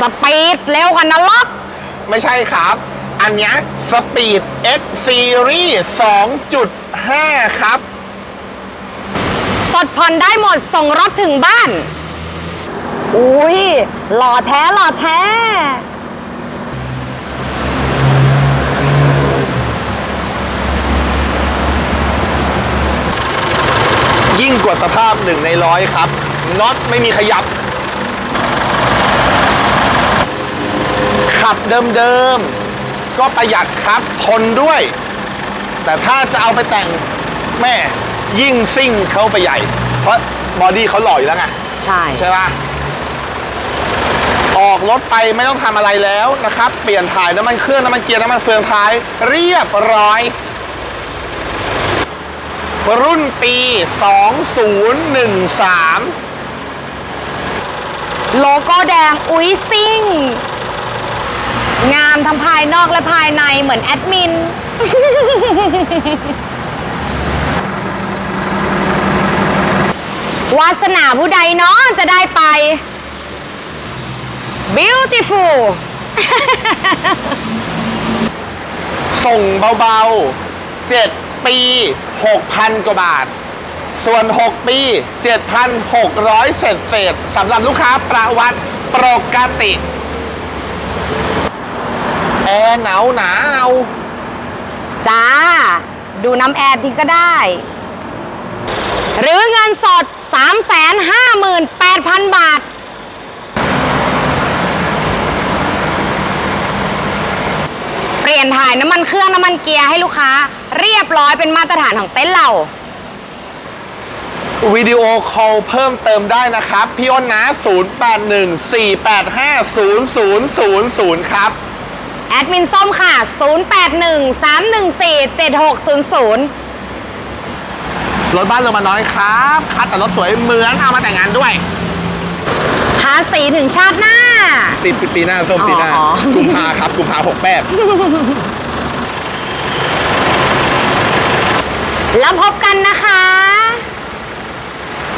สปีดเร็วกว่านรกไม่ใช่ครับ อันเนี้ย Speed X Series 2.5 ครับ สดผ่อนได้หมดส่งรถถึงบ้าน อุ้ยหล่อแท้หล่อแท้ ยิ่งกว่าสภาพหนึ่งในร้อยครับน็อตไม่มีขยับ ขับเดิมๆ ก็ประหยัดครับทนด้วย แต่ถ้าจะเอาไปแต่งแม่ยิ่งซิ่งเขาไปใหญ่ เพราะบอดี้เขาหล่ออยู่แล้วไงใช่ใช่ปะออกรถไปไม่ต้องทำอะไรแล้วนะครับ เปลี่ยนถ่ายน้ำมันเครื่องน้ำมันเกียร์น้ำมันเฟืองท้าย เรียบร้อย รุ่นปี 2013 โลโก้แดงอุ้ยซิ่ง งามทั้งภายนอกและภายในเหมือนแอดมิน วาสนาผู้ใดเนาะจะได้ไป beautiful ส่งเบาๆ 7 ปี 6,000 กว่าบาท ส่วน 6 ปี 7,600 เศษเศษสำหรับลูกค้าประวัติปกติ แอร์หนาวหนาวจ้า ดูน้ำแอร์ทิ้งก็ได้ หรือเงินสด 358,000 บาท เปลี่ยนถ่ายน้ำมันเครื่องน้ำมันเกียร์ให้ลูกค้า เรียบร้อยเป็นมาตรฐานของเต็นท์เราวิดีโอคอลเพิ่มเติมได้นะครับ พี่อ้นนะ 0814850000 ครับ แอดมินส้มค่ะ 0813147600 รถบ้านลงมาน้อยครับคัดแต่รถสวยเหมือนเอามาแต่งงานด้วยทาสีถึงชาติหน้าติดปีหน้าส้มปีหน้าอ๋อกุมภาครับกุมภาหกแปดแล้วพบกันนะคะ